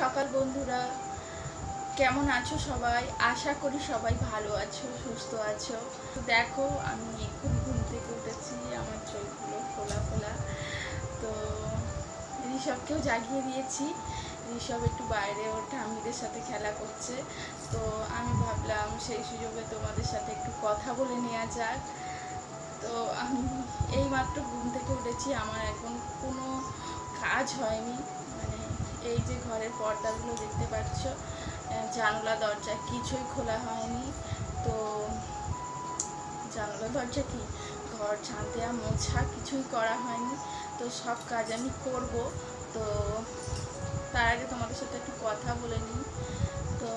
সকাল বন্ধুরা। কেমন আছো সবাই? আশা করি সবাই ভালো আছো, সুস্থ আছো। তো দেখো, আমি এক্ষুনি ঘুম থেকে উঠেছি, আমার চোখগুলো ফোলা ফোলা। তো ঋষভকেও জাগিয়ে দিয়েছি। ঋষভ একটু বাইরে ওর ঠাম্মিদের সাথে খেলা করছে। তো আমি ভাবলাম সেই সুযোগে তোমাদের সাথে একটু কথা বলে নেওয়া যাক। তো আমি এইমাত্র ঘুম থেকে উঠেছি, আমার এখন কোনো কাজ হয়নি। এই যে ঘরের পর্দাগুলো দেখতে পাচ্ছ জানলা, দরজা কিছুই খোলা হয়নি। তো জানলা, দরজা কি? ঘর ঝাঁট দেওয়া মোছা কিছুই করা হয়নি। তো সব কাজ আমি করব। তো তার আগে তোমাদের সাথে একটু কথা বলে নিই। তো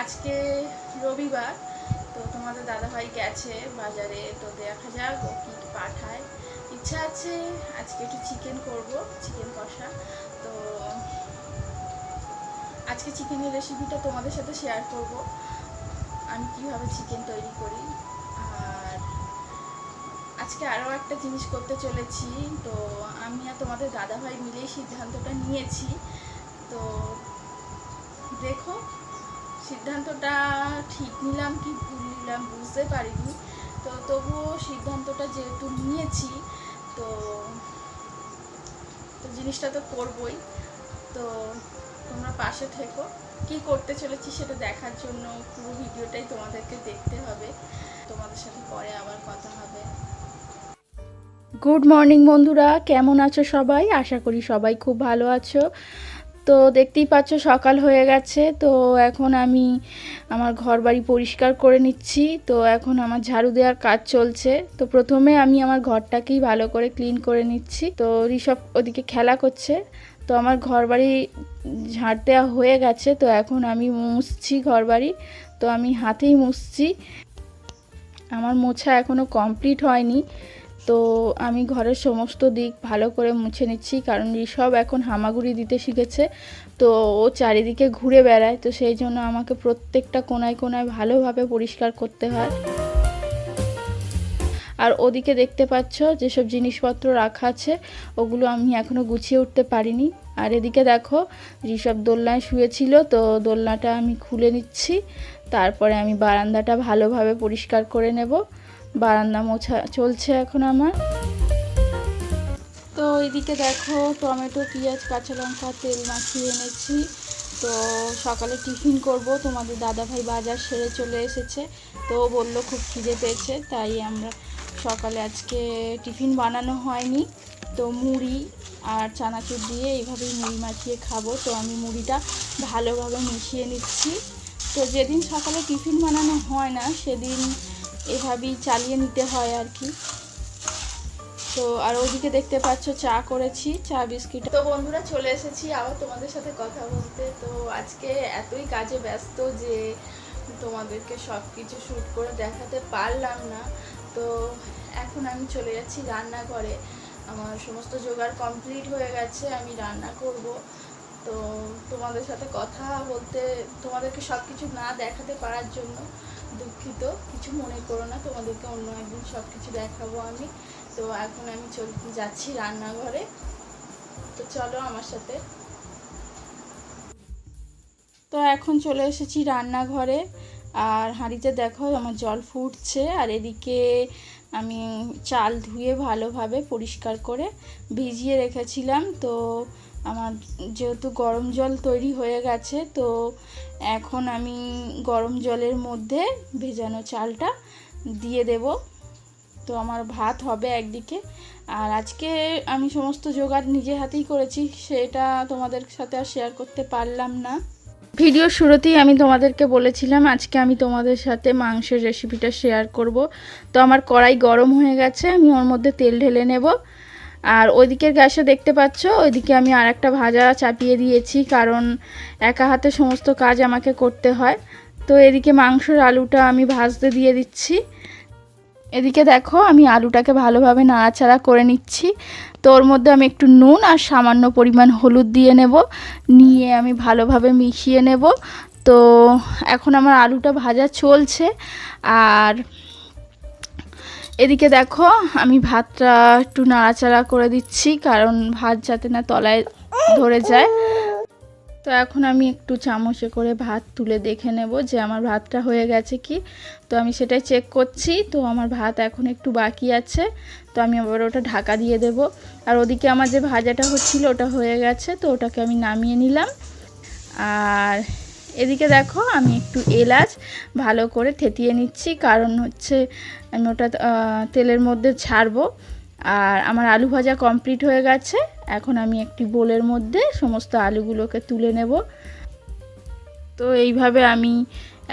আজকে রবিবার, তো তোমাদের দাদাভাই গেছে বাজারে। তো দেখা যাক ইচ্ছা আছে, আজকে একটু চিকেন করব চিকেন কষা। তো, আজকে চিকেনের রেসিপিটা তোমাদের সাথে শেয়ার করব। আমি কীভাবে চিকেন তৈরি করি, আর আজকে আরও একটা জিনিস করতে চলেছি। তো, আমি আর তোমাদের দাদাভাই মিলেই সিদ্ধান্তটা নিয়েছি। তো, দেখো, সিদ্ধান্তটা ঠিক নিলাম কি ভুল নিলাম বুঝতে পারিনি। তো, তবুও সিদ্ধান্তটা যেহেতু নিয়েছি তো তো জিনিসটা তো করবই। তো তোমরা পাশে থেকো। কি করতে চলেছি সেটা দেখার জন্য পুরো ভিডিওটাই তোমাদেরকে দেখতে হবে। তোমাদের সাথে পরে আবার কথা হবে। গুড মর্নিং বন্ধুরা, কেমন আছো সবাই? আশা করি সবাই খুব ভালো আছো। তো দেখতেই পাচ্ছ সকাল হয়ে গেছে। তো এখন আমি আমার ঘর বাড়ি পরিষ্কার করে নিচ্ছি। তো এখন আমার ঝাড়ু দেওয়ার কাজ চলছে। তো প্রথমে আমি আমার ঘরটাকেই ভালো করে ক্লিন করে নিচ্ছি। তো ঋষভ ওদিকে খেলা করছে। তো আমার ঘর বাড়ি ঝাড় দেওয়া হয়ে গেছে। তো এখন আমি মুছছি ঘর বাড়ি তো আমি হাতেই মুছছি। আমার মোছা এখনও কমপ্লিট হয়নি। তো আমি ঘরের সমস্ত দিক ভালো করে মুছে নিচ্ছি, কারণ ঋষভ এখন হামাগুড়ি দিতে শিখেছে। তো ও চারিদিকে ঘুরে বেড়ায়, তো সেই জন্য আমাকে প্রত্যেকটা কোনায় কোনায় ভালোভাবে পরিষ্কার করতে হয়। আর ওদিকে দেখতে পাচ্ছ যেসব জিনিসপত্র রাখা আছে, ওগুলো আমি এখনও গুছিয়ে উঠতে পারিনি। আর এদিকে দেখো ঋষভ দোলনায় শুয়েছিল, তো দোলনাটা আমি খুলে নিচ্ছি, তারপরে আমি বারান্দাটা ভালোভাবে পরিষ্কার করে নেব। বারান্দা মোছা, চলছে এখন আমার। তো এইদিকে দেখো, টমেটো, পেঁয়াজ, কাঁচা লঙ্কা, তেল মাখিয়ে এনেছি। তো সকালে টিফিন করব, তোমাদের দাদাভাই বাজার সেরে চলে এসেছে। তো বলল খুব খিদে পেয়েছে, তাই আমরা সকালে আজকে টিফিন বানানো হয়নি। তো মুড়ি আর চানাচুর দিয়ে এইভাবেই মুড়ি মাখিয়ে খাব। তো আমি মুড়িটা ভালোভাবে মিশিয়ে নিচ্ছি। তো যেদিন সকালে টিফিন বানানো হয় না, সেদিন এভাবেই চালিয়ে নিতে হয় আর কি। তো আর ওইদিকে দেখতে পাচ্ছ, চা করেছি, চা বিস্কিট। তো বন্ধুরা, চলে এসেছি আবার তোমাদের সাথে কথা বলতে। তো আজকে এতই কাজে ব্যস্ত যে তোমাদেরকে সব কিছু শ্যুট করে দেখাতে পারলাম না। তো এখন আমি চলে যাচ্ছি রান্নাঘরে। আমার সমস্ত জোগাড় কমপ্লিট হয়ে গেছে, আমি রান্না করব। তো তোমাদের সাথে কথা বলতে, তোমাদেরকে সব কিছু না দেখাতে পারার জন্য দুঃখিত, কিছু মনে করো না, তোমাদেরকে অন্য একদিন সব কিছু দেখাবো আমি। তো এখন আমি চল, যাচ্ছি রান্নাঘরে। তো চলো আমার সাথে। তো এখন চলে এসেছি রান্নাঘরে। আর হাঁড়িতে দেখো আমার জল ফুটছে, আর এদিকে আমি চাল ধুয়ে ভালোভাবে পরিষ্কার করে ভিজিয়ে রেখেছিলাম। তো আমার যেহেতু গরম জল তৈরি হয়ে গেছে, তো এখন আমি গরম জলের মধ্যে ভেজানো চালটা দিয়ে দেব। তো আমার ভাত হবে একদিকে। আর আজকে আমি সমস্ত জোগাড় নিজে হাতেই করেছি, সেটা তোমাদের সাথে আর শেয়ার করতে পারলাম না। ভিডিওর শুরুতেই আমি তোমাদেরকে বলেছিলাম, আজকে আমি তোমাদের সাথে মাংসের রেসিপিটা শেয়ার করব। তো আমার কড়াই গরম হয়ে গেছে, আমি ওর মধ্যে তেল ঢেলে নেব। আর ওইদিকের গ্যাসে দেখতে পাচ্ছ? ওইদিকে আমি আর একটা ভাজা চাপিয়ে দিয়েছি, কারণ একা হাতে সমস্ত কাজ আমাকে করতে হয়। তো এদিকে মাংসের আলুটা আমি ভাজতে দিয়ে দিচ্ছি। এদিকে দেখো, আমি আলুটাকে ভালোভাবে নাড়াচাড়া করে নিচ্ছি। তো ওর মধ্যে আমি একটু নুন আর সামান্য পরিমাণ হলুদ দিয়ে নেব। নিয়ে আমি ভালোভাবে মিশিয়ে নেব। তো এখন আমার আলুটা ভাজা চলছে। আর এদিকে দেখো, আমি ভাতটা একটু নাড়াচাড়া করে দিচ্ছি, কারণ ভাত যাতে না তলায় ধরে যায়। তো এখন আমি একটু চামচে করে ভাত তুলে দেখে নেব যে আমার ভাতটা হয়ে গেছে কি। তো আমি সেটাই চেক করছি, তো আমার ভাত এখন একটু বাকি আছে, তো আমি আবার ওটা ঢাকা দিয়ে দেব। আর ওদিকে আমার যে ভাজাটা হচ্ছিল ওটা হয়ে গেছে, তো ওটাকে আমি নামিয়ে নিলাম। আর এদিকে দেখো আমি একটু এলাচ ভালো করে থেতিয়ে নিচ্ছি, কারণ হচ্ছে আমি ওটা তেলের মধ্যে ছাড়বো। আর আমার আলু ভাজা কমপ্লিট হয়ে গেছে। এখন আমি একটি বোলের মধ্যে সমস্ত আলুগুলোকে তুলে নেব। তো এইভাবে আমি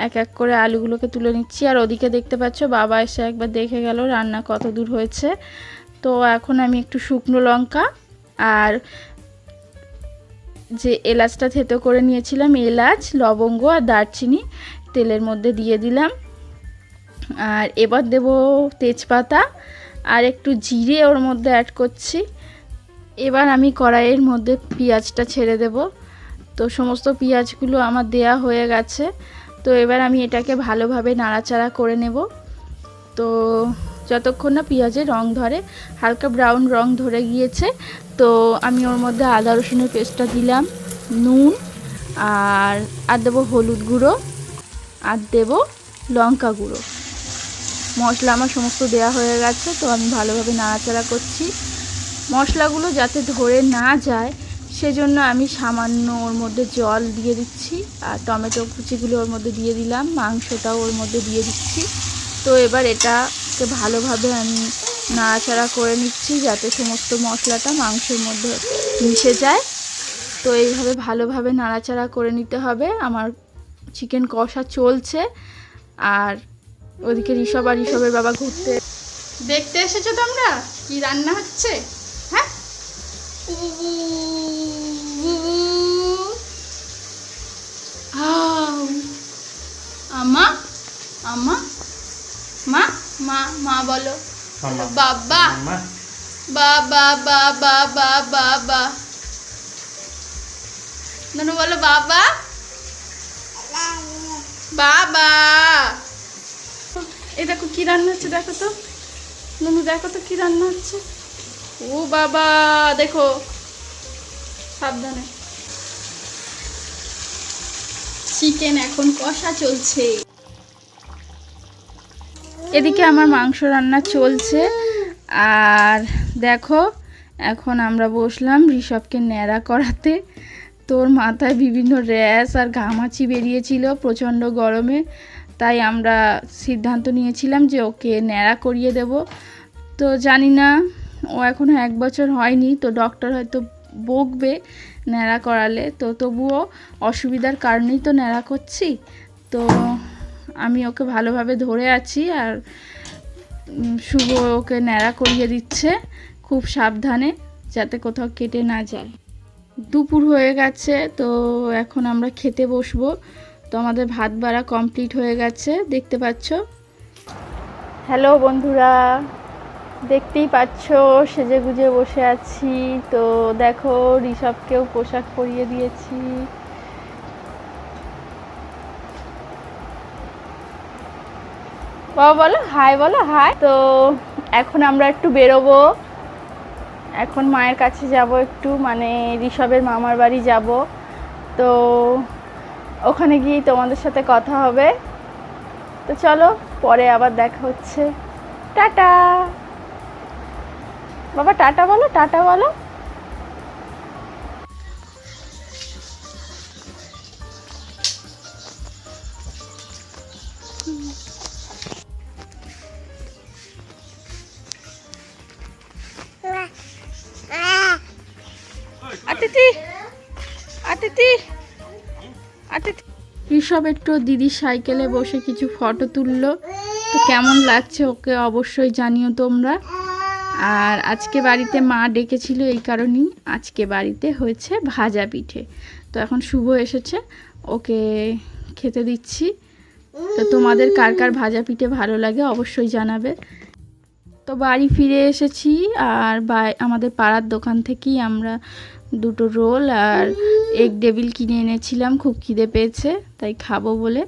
এক এক করে আলুগুলোকে তুলে নিচ্ছি। আর ওদিকে দেখতে পাচ্ছ, বাবা এসে একবার দেখে গেল রান্না কত দূর হয়েছে। তো এখন আমি একটু শুকনো লঙ্কা আর যে এলাচটা থেতো করে নিয়েছিলাম, এলাচ, লবঙ্গ আর দারচিনি তেলের মধ্যে দিয়ে দিলাম। আর এবার দেব তেজপাতা আর একটু জিরে ওর মধ্যে অ্যাড করছি। এবার আমি কড়াইয়ের মধ্যে পেঁয়াজটা ছেড়ে দেব। তো সমস্ত পেঁয়াজগুলো আমার দেয়া হয়ে গেছে। তো এবার আমি এটাকে ভালোভাবে নাড়াচাড়া করে নেব। তো যতক্ষণ না পেঁয়াজের রং ধরে, হালকা ব্রাউন রং ধরে গিয়েছে, তো আমি ওর মধ্যে আদা রসুনের পেস্টটা দিলাম, নুন, আর আর দেবো হলুদ গুঁড়ো, আর দেবো লঙ্কা গুঁড়ো। মশলা আমার সমস্ত দেয়া হয়ে গেছে, তো আমি ভালোভাবে নাড়াচাড়া করছি। মশলাগুলো যাতে ধরে না যায়, সেজন্য আমি সামান্য ওর মধ্যে জল দিয়ে দিচ্ছি, আর টমেটো কুচিগুলো ওর মধ্যে দিয়ে দিলাম, মাংসটাও ওর মধ্যে দিয়ে দিচ্ছি। তো এবার এটাকে ভালোভাবে আমি নাড়াচাড়া করে নিচ্ছি যাতে সমস্ত মশলাটা মাংসের মধ্যে মিশে যায়। তো এইভাবে ভালোভাবে নাড়াচাড়া করে নিতে হবে। আমার চিকেন কষা চলছে। আর ওদিকে ঋষভ আর ঋষভের বাবা ঘুরতে দেখতে এসেছ তোমরা? কি রান্না হচ্ছে? হ্যাঁ। আমা? আমা? মা? মা মা বলো। বাবা বাবা বাবা। বাবা বা ননু বলো বাবা। বাবা। এই দেখো কি রান্না হচ্ছে দেখো তো। ননু দেখো তো কি রান্না হচ্ছে। ও বাবা দেখো। সাবধানে। চিকেন এখন কষা চলছে। এদিকে আমার মাংস রান্না চলছে। আর দেখো, এখন আমরা বসলাম ঋষভকে ন্যাড়া করাতে। তোর মাথায় বিভিন্ন র্যাশ আর ঘামাচি বেরিয়েছিল প্রচণ্ড গরমে। তাই আমরা সিদ্ধান্ত নিয়েছিলাম যে ওকে ন্যাড়া করিয়ে দেব। তো জানি না, ও এখনও এক বছর হয়নি, তো ডক্টর হয়তো বকবে ন্যাড়া করালে। তো তবুও অসুবিধার কারণেই তো ন্যাড়া করছি। তো আমি ওকে ভালোভাবে ধরে আছি আর শুভ ওকে ন্যাড়া করিয়ে দিচ্ছে খুব সাবধানে যাতে কোথাও কেটে না যায়। দুপুর হয়ে গেছে, তো এখন আমরা খেতে বসবো। তো আমাদের ভাত বাড়া কমপ্লিট হয়ে গেছে, দেখতে পাচ্ছ? হ্যালো বন্ধুরা, দেখতেই পাচ্ছ সেজে গুজে বসে আছি। তো দেখো, ঋষভকেও পোশাক পরিয়ে দিয়েছি। বাবা বলো হাই বলো হাই তো এখন আমরা একটু বেরোবো। এখন মায়ের কাছে যাব একটু মানে ঋষভের মামার বাড়ি যাব। তো ওখানে গিয়ে তোমাদের সাথে কথা হবে। তো চলো, পরে আবার দেখা হচ্ছে। টাটা! বাবা, টাটা বলো টাটা বলো। আতিথি ঋষভ একটু দিদির সাইকেলে বসে কিছু ফটো তুললো। তো কেমন লাগছে ওকে অবশ্যই জানিও তোমরা। আর আজকে বাড়িতে মা ডেকেছিল এই কারণেই আজকে বাড়িতে হয়েছে ভাজা পিঠে। তো এখন শুভ এসেছে, ওকে খেতে দিচ্ছি। তো তোমাদের কার কার ভাজা পিঠে ভালো লাগে অবশ্যই জানাবে। তো বাড়ি ফিরে এসেছি, আর বা আমাদের পাড়ার দোকান থেকেই আমরা দুটো রোল আর এগ ডেবিল কিনে এনেছিলাম, খুব খিদে পেয়েছে, তাই খাব বলে।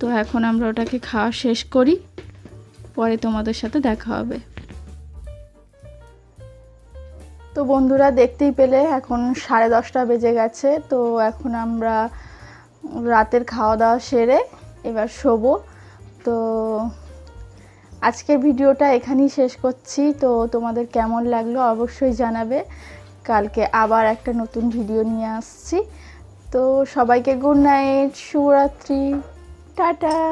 তো এখন আমরা ওটাকে খাওয়া শেষ করি, পরে তোমাদের সাথে দেখা হবে। তো বন্ধুরা দেখতেই পেলে, এখন সাড়ে দশটা বেজে গেছে, তো এখন আমরা রাতের খাওয়া দাওয়া সেরে এবার শোবো। তো আজকের ভিডিওটা এখানেই শেষ করছি, তো তোমাদের কেমন লাগল অবশ্যই জানাবে। কালকে আবার একটা নতুন ভিডিও নিয়ে আসছি। তো সবাইকে গুড নাইট শুভরাত্রি টাটা।